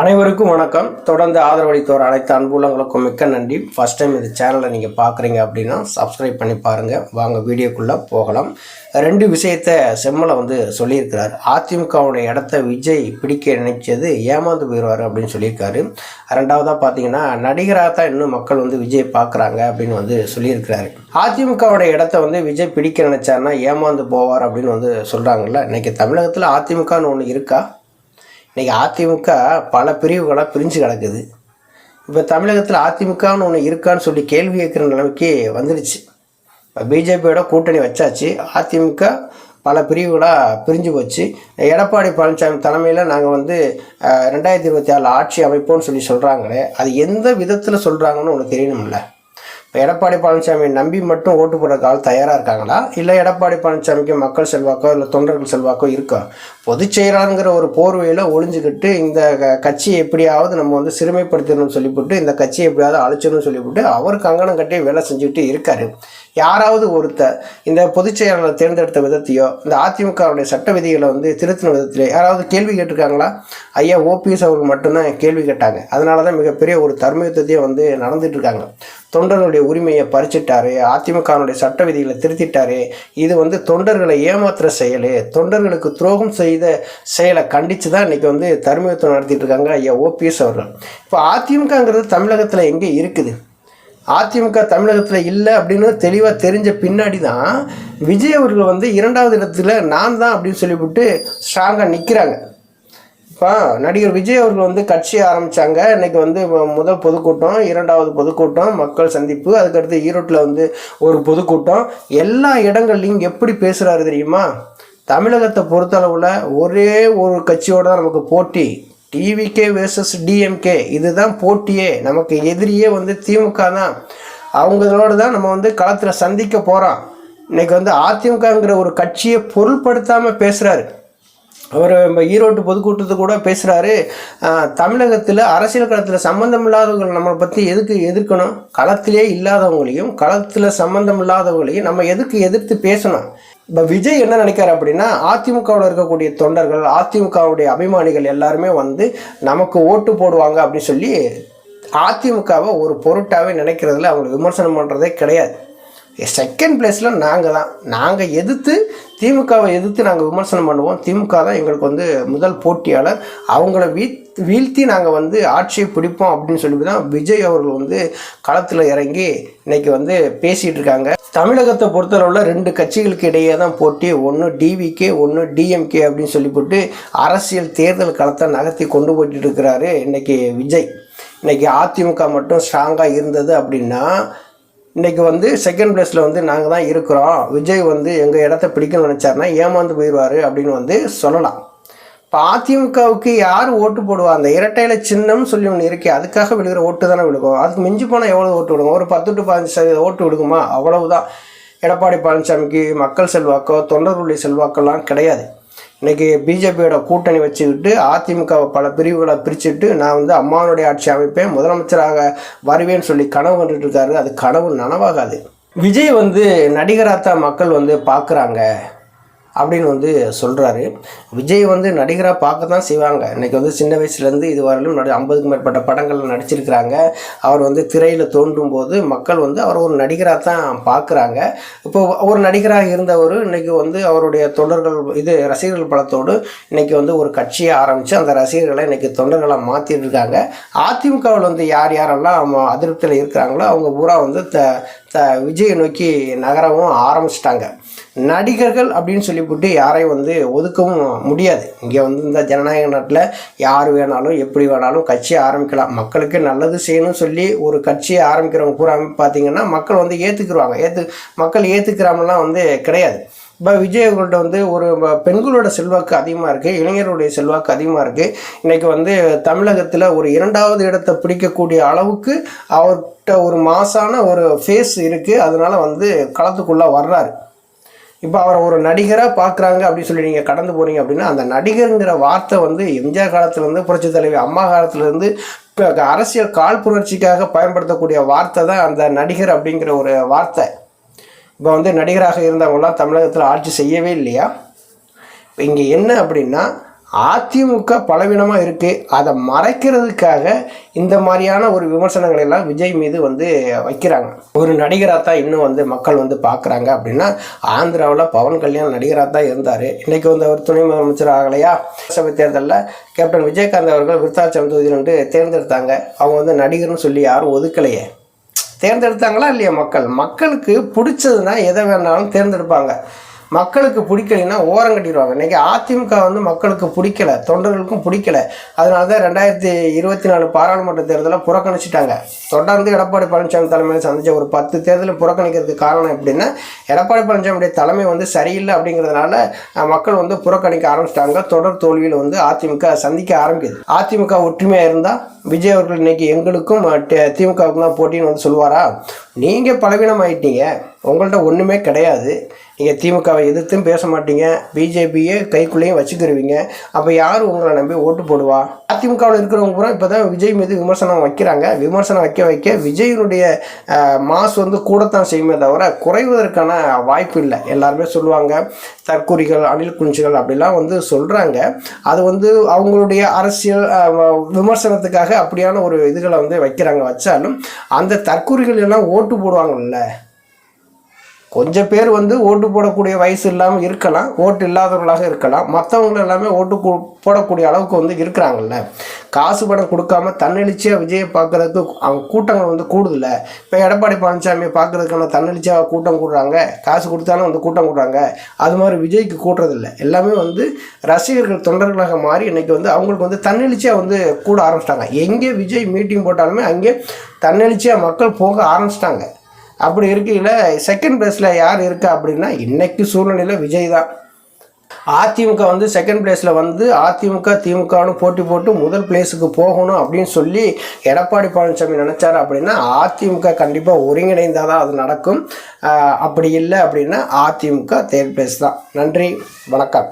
அனைவருக்கும் வணக்கம். தொடர்ந்து ஆதரவளித்தோர் அனைத்து அன்புள்ளங்களுக்கும் மிக்க நன்றி. ஃபஸ்ட் டைம் இந்த சேனலை நீங்கள் பார்க்குறீங்க அப்படின்னா சப்ஸ்கிரைப் பண்ணி பாருங்கள் வாங்க வீடியோக்குள்ளே போகலாம். ரெண்டு விஷயத்த செம்மலை வந்து சொல்லியிருக்கிறார். அதிமுகவுடைய இடத்த விஜய் பிடிக்க நினைச்சது ஏமாந்து போயிடுவார் அப்படின்னு சொல்லியிருக்காரு. ரெண்டாவதாக பார்த்தீங்கன்னா நடிகராக தான் இன்னும் மக்கள் வந்து விஜய் பார்க்குறாங்க அப்படின்னு வந்து சொல்லியிருக்கிறாரு. அதிமுகவுடைய இடத்த வந்து விஜய் பிடிக்க நினைச்சாருன்னா ஏமாந்து போவார் அப்படின்னு வந்து சொல்கிறாங்கல்ல இன்றைக்கி தமிழகத்தில் அதிமுகன்னு ஒன்று இருக்கா? இன்றைக்கி அதிமுக பல பிரிவுகளாக பிரிஞ்சு கிடக்குது. இப்போ தமிழகத்தில் அதிமுகன்னு ஒன்று இருக்கான்னு சொல்லி கேள்வி கேட்குற நிலைமைக்கு வந்துடுச்சு இப்போ பிஜேபியோட கூட்டணி வச்சாச்சு. அதிமுக பல பிரிவுகளாக பிரிஞ்சு போச்சு. எடப்பாடி பழனிசாமி தலைமையில் நாங்கள் வந்து ரெண்டாயிரத்தி இருபத்தி ஆறில் ஆட்சி அமைப்போம்னு சொல்லி சொல்கிறாங்களே அது எந்த விதத்தில் சொல்கிறாங்கன்னு ஒன்று தெரியணும்ல. எடப்பாடி பழனிசாமியை நம்பி மட்டும் ஓட்டு போடுறதுக்கு ஆள் தயாராக இருக்காங்களா? இல்லை எடப்பாடி பழனிசாமிக்கு மக்கள் செல்வாக்கோ இல்லை தொண்டர்கள் செல்வாக்கோ இருக்கா? பொதுச் செயலாளருங்கிற ஒரு போர்வையில் ஒளிஞ்சுக்கிட்டு இந்த க- கட்சியை எப்படியாவது நம்ம வந்து சிறுமைப்படுத்தணும்னு சொல்லிவிட்டு இந்த கட்சியை எப்படியாவது அழிச்சிடணும்னு சொல்லிவிட்டு அவர் கங்கணம் கட்டி வேலை செஞ்சுக்கிட்டு இருக்காரு. யாராவது ஒருத்தர் இந்த பொதுச் செயலாளர் தேர்ந்தெடுத்த விதத்தையோ இந்த அதிமுகவுடைய சட்ட விதிகளை வந்து திருத்தின விதத்திலே யாராவது கேள்வி கேட்டிருக்காங்களா? ஐயா ஓபிஎஸ் அவர்கள் மட்டும்தான் கேள்வி கேட்டாங்க. அதனால தான் மிகப்பெரிய ஒரு தர்மயுத்தத்தையே வந்து நடந்துட்டு இருக்காங்க. தொண்டர்களுடைய உரிமையை பறிச்சிட்டாரு அதிமுகவுடைய சட்ட விதிகளை திருத்திட்டாரு. இது வந்து தொண்டர்களை ஏமாத்துற செயல். தொண்டர்களுக்கு துரோகம் செய்த செயலை கண்டித்து தான் இன்றைக்கி வந்து தர்மயுத்தம் நடத்திட்டு இருக்காங்க ஐயா ஓபிஎஸ் அவர்கள். இப்போ அதிமுகங்கிறது தமிழகத்தில் எங்கே இருக்குது? அதிமுக தமிழகத்தில் இல்லை அப்படின்னு தெளிவாக தெரிஞ்ச பின்னாடி தான் விஜய் அவர்கள் வந்து இரண்டாவது இடத்துல நான் தான் அப்படின்னு சொல்லிவிட்டு ஸ்ட்ராங்காக நிற்கிறாங்க இப்போ நடிகர் விஜய் அவர்கள் வந்து கட்சி ஆரம்பித்தாங்க இன்றைக்கி வந்து முதல் பொதுக்கூட்டம் இரண்டாவது பொதுக்கூட்டம் மக்கள் சந்திப்பு அதுக்கடுத்து ஈரோட்டில் வந்து ஒரு பொதுக்கூட்டம். எல்லா இடங்கள்லையும் எப்படி பேசுகிறாரு தெரியுமா? தமிழகத்தை பொறுத்தளவில் ஒரே ஒரு கட்சியோட தான் நமக்கு போட்டி. டிவிகே வேர்சஸ் டிஎம்கே இதுதான் போட்டியே. நமக்கு எதிரியே வந்து திமுக தான். அவங்களோட தான் நம்ம வந்து களத்தில் சந்திக்க போகிறோம் இன்னைக்கு வந்து அதிமுகங்கிற ஒரு கட்சியை பொருள்படுத்தாமல் பேசுகிறாரு அவர் நம்ம ஈரோட்டு பொதுக்கூட்டத்தை கூட பேசுகிறாரு தமிழகத்தில் அரசியல் களத்தில் சம்மந்தம் இல்லாதவங்களை நம்மளை பற்றி எதுக்கு எதிர்க்கணும்? களத்திலே இல்லாதவங்களையும் களத்தில் சம்மந்தம் இல்லாதவங்களையும் நம்ம எதுக்கு எதிர்த்து பேசணும்? இப்போ விஜய் என்ன நினைக்கிறார் அப்படின்னா அதிமுகவில் இருக்கக்கூடிய தொண்டர்கள் அதிமுகவுடைய அபிமானிகள் எல்லாருமே வந்து நமக்கு ஓட்டு போடுவாங்க அப்படின்னு சொல்லி அதிமுகவை ஒரு பொருட்டாகவே நினைக்கிறதுல அவங்க விமர்சனம் பண்ணுறதே கிடையாது. செகண்ட் பிளேஸில் நாங்கள் தான் நாங்கள் எதிர்த்து திமுகவை எதிர்த்து நாங்கள் விமர்சனம் பண்ணுவோம். திமுக தான் எங்களுக்கு வந்து முதல் போட்டியாளர். அவங்கள வீ வீழ்த்தி நாங்கள் வந்து ஆட்சியை பிடிப்போம் அப்படின்னு சொல்லி தான் விஜய் அவர்கள் வந்து களத்தில் இறங்கி இன்னைக்கு வந்து பேசிகிட்டு இருக்காங்க. தமிழகத்தை பொறுத்தளவில் ரெண்டு கட்சிகளுக்கு இடையே தான் போட்டி. ஒன்று டிவிகே ஒன்று டிஎம்கே அப்படின்னு சொல்லிவிட்டு அரசியல் தேர்தல் களத்தை நகர்த்தி கொண்டு போயிட்டு இருக்கிறாரு இன்னைக்கு விஜய். இன்றைக்கி அதிமுக மட்டும் ஸ்ட்ராங்காக இருந்தது அப்படின்னா இன்றைக்கி வந்து செகண்ட் பிளேஸில் வந்து நாங்கள் தான் இருக்கிறோம். விஜய் வந்து எங்கள் இடத்த பிடிக்கணும்னு நினச்சாருன்னா ஏமாந்து போயிடுவார் அப்படின்னு வந்து சொல்லலாம். இப்போ அதிமுகவுக்கு யார் ஓட்டு போடுவா? அந்த இரட்டையில சின்னம் சொல்லி ஒன்று இருக்கே அதுக்காக விழுகிற ஓட்டு தானே விழுகும்? அதுக்கு மிஞ்சி போனால் எவ்வளோ ஓட்டு விடுங்க ஒரு பத்து டு பதினஞ்சு சதவீத ஓட்டு விடுக்குமா அவ்வளவுதான். எடப்பாடி பழனிசாமிக்கு மக்கள் செல்வாக்கோ தொண்டர்களுடைய செல்வாக்கெல்லாம் கிடையாது. இன்றைக்கி பிஜேபியோட கூட்டணி வச்சுக்கிட்டு அதிமுகவை பல பிரிவுகளை பிரிச்சுட்டு நான் வந்து அம்மாவனுடைய ஆட்சி அமைப்பேன் முதலமைச்சராக வருவேன்னு சொல்லி கனவு கண்டுட்டு இருக்காரு. அது கனவு நனவாகாது. விஜய் வந்து நடிகராக தான் மக்கள் வந்து பார்க்குறாங்க அப்படின்னு வந்து சொல்கிறாரு விஜய் வந்து நடிகராக பார்க்க தான் செய்வாங்க. இன்றைக்கி வந்து சின்ன வயசுலேருந்து இது வரலும் நடி ஐம்பதுக்கு மேற்பட்ட படங்களில் நடிச்சிருக்கிறாங்க. அவர் வந்து திரையில் தோன்றும் போது மக்கள் வந்து அவர் ஒரு நடிகராக தான் பார்க்குறாங்க. இப்போ ஒரு நடிகராக இருந்தவர் இன்றைக்கி வந்து அவருடைய தொண்டர்கள் இது ரசிகர்கள் பலத்தோடு இன்றைக்கி வந்து ஒரு கட்சியை ஆரம்பித்து அந்த ரசிகர்களை இன்றைக்கி தொண்டர்களாக மாற்றிட்டு இருக்காங்க அதிமுகவில் வந்து யார் யாரெல்லாம் அதிருப்தியில் இருக்கிறாங்களோ அவங்க பூரா வந்து த த விஜயை நோக்கி நகரவும் ஆரம்பிச்சிட்டாங்க. நடிகர்கள் அப்படின்னு சொல்லிவிட்டு யாரையும் வந்து ஒதுக்கவும் முடியாது. இங்கே வந்து இந்த ஜனநாயக நாட்டில் யார் வேணாலும் எப்படி வேணாலும் கட்சியை ஆரம்பிக்கலாம். மக்களுக்கு நல்லது செய்யணும்னு சொல்லி ஒரு கட்சியை ஆரம்பிக்கிறவங்க பூரா பார்த்தீங்கன்னா மக்கள் வந்து ஏற்றுக்குருவாங்க ஏற்று மக்கள் ஏற்றுக்கிறாமலாம் வந்து கிடையாது. இப்போ விஜய் அவர்கள்ட்ட வந்து ஒரு பெண்களோட செல்வாக்கு அதிகமாக இருக்குது இளைஞருடைய செல்வாக்கு அதிகமாக இருக்குது இன்றைக்கி வந்து தமிழகத்தில் ஒரு இரண்டாவது இடத்தை பிடிக்கக்கூடிய அளவுக்கு அவர்கிட்ட ஒரு மாசான ஒரு ஃபேஸ் இருக்குது அதனால் வந்து களத்துக்குள்ளே வர்றாரு. இப்போ அவரை ஒரு நடிகராக பார்க்குறாங்க அப்படின்னு சொல்லி நீங்கள் கடந்து போகிறீங்க அப்படின்னா அந்த நடிகருங்கிற வார்த்தை வந்து எம்ஜிஆர் காலத்துலேருந்து புரட்சி தலைவி அம்மா காலத்துலேருந்து இப்போ அரசியல் காழ்ப்புணர்ச்சிக்காக பயன்படுத்தக்கூடிய வார்த்தை தான் அந்த நடிகர் அப்படிங்கிற ஒரு வார்த்தை. இப்போ வந்து நடிகராக இருந்தவங்களாம் தமிழகத்தில் ஆட்சி செய்யவே இல்லையா? இப்போ இங்கே என்ன அப்படின்னா அதிமுக பலவீனமாக இருக்குது அதை மறைக்கிறதுக்காக இந்த மாதிரியான ஒரு விமர்சனங்களை எல்லாம் விஜய் மீது வந்து வைக்கிறாங்க. ஒரு நடிகராக தான் இன்னும் வந்து மக்கள் வந்து பார்க்குறாங்க அப்படின்னா ஆந்திராவில் பவன் கல்யாண் நடிகராக தான் இருந்தார். இன்றைக்கி வந்து அவர் துணை முதலமைச்சர் ஆகலையா? சபை தேர்தலில் கேப்டன் விஜயகாந்த் அவர்கள் விருத்தாச்சலம் தொகுதியில் வந்து தேர்ந்தெடுத்தாங்க. அவங்க வந்து நடிகர்னு சொல்லி யாரும் ஒதுக்கலையே. தேர்ந்தெடுத்தாங்களா இல்லையா மக்கள்? மக்களுக்கு பிடிச்சதுன்னா எதை வேணாலும் தேர்ந்தெடுப்பாங்க. மக்களுக்கு பிடிக்கலைன்னா ஓரம் கட்டிடுவாங்க. இன்றைக்கி அதிமுக வந்து மக்களுக்கு பிடிக்கல தொண்டர்களுக்கும் பிடிக்கல. அதனால தான் ரெண்டாயிரத்தி இருபத்தி நாலு பாராளுமன்ற தேர்தலை புறக்கணிச்சிட்டாங்க. தொடர்ந்து எடப்பாடி பழனிசாமி தலைமையில் சந்திச்ச ஒரு பத்து தேர்தலை புறக்கணிக்கிறதுக்கு காரணம் எப்படின்னா எடப்பாடி பழனிசாமியுடைய தலைமை வந்து சரியில்லை அப்படிங்கிறதுனால மக்கள் வந்து புறக்கணிக்க ஆரம்பிச்சிட்டாங்க. தொடர் தோல்வியில் வந்து அதிமுக சந்திக்க ஆரம்பிக்குது. அதிமுக ஒற்றுமையாக இருந்தால் விஜய் அவர்கள் இன்னைக்கு எங்களுக்கும் அஹ், திமுகவுக்கும் தான் போட்டின்னு வந்து சொல்லுவாரா? நீங்கள் பலவீனம் ஆயிட்டீங்க உங்கள்கிட்ட ஒன்றுமே கிடையாது. நீங்கள் திமுகவை எதிர்த்தும் பேச மாட்டீங்க. பிஜேபியே கைக்குள்ளேயும் வச்சுக்கிருவீங்க. அப்போ யார் உங்களை நம்பி ஓட்டு போடுவா? அதிமுகவில் இருக்கிறவங்க பூரா இப்போ தான் விஜய் மீது விமர்சனம் வைக்கிறாங்க. விமர்சனம் வைக்க வைக்க விஜயினுடைய மாசு வந்து கூடத்தான் செய்யுமே தவிர குறைவதற்கான வாய்ப்பு இல்லை. எல்லாருமே சொல்லுவாங்க தற்கூரிகள் அணில் குஞ்சுகள் அப்படிலாம் வந்து சொல்கிறாங்க அது வந்து அவங்களுடைய அரசியல் விமர்சனத்துக்காக அப்படியான ஒரு இதுகளை வந்து வைக்கிறாங்க. வச்சாலும் அந்த தற்கூறிகள் எல்லாம் ஓட்டு போடுவாங்கல்ல? கொஞ்சம் பேர் வந்து ஓட்டு போடக்கூடிய வயசு இல்லாமல் இருக்கலாம் ஓட்டு இல்லாதவர்களாக இருக்கலாம். மற்றவங்க எல்லாமே ஓட்டு போடக்கூடிய அளவுக்கு வந்து இருக்கிறாங்கல்ல. காசு பணம் கொடுக்காம தன்னெழுச்சியாக விஜயை பார்க்குறதுக்கு அவங்க கூட்டங்கள் வந்து கூடுதில்ல. இப்போ எடப்பாடி பழனிசாமியை பார்க்குறதுக்கான தன்னெழுச்சியாக கூட்டம் கூடுறாங்க. காசு கொடுத்தாலும் வந்து கூட்டம் கூடுறாங்க. அது மாதிரி விஜய்க்கு கூட்டுறதில்ல எல்லாமே வந்து ரசிகர்கள் தொண்டர்களாக மாறி இன்றைக்கி வந்து அவங்களுக்கு வந்து தன்னெழுச்சியாக வந்து கூட ஆரம்பிச்சிட்டாங்க. எங்கே விஜய் மீட்டிங் போட்டாலுமே அங்கே தன்னெழுச்சியாக மக்கள் போக ஆரம்பிச்சிட்டாங்க. அப்படி இருக்கையில் செகண்ட் பிளேஸில் யார் இருக்கா அப்படின்னா இன்றைக்கு சூழ்நிலையில் விஜய் தான். அதிமுக வந்து செகண்ட் பிளேஸில் வந்து அதிமுக திமுகன்னு போட்டி போட்டு முதல் பிளேஸுக்கு போகணும் அப்படின்னு சொல்லி எடப்பாடி பழனிசாமி நினச்சாரு அப்படின்னா அதிமுக கண்டிப்பாக ஒருங்கிணைந்தால் தான் அது நடக்கும். அப்படி இல்லை அப்படின்னா அதிமுக தேர்ட் பிளேஸ் தான். நன்றி வணக்கம்.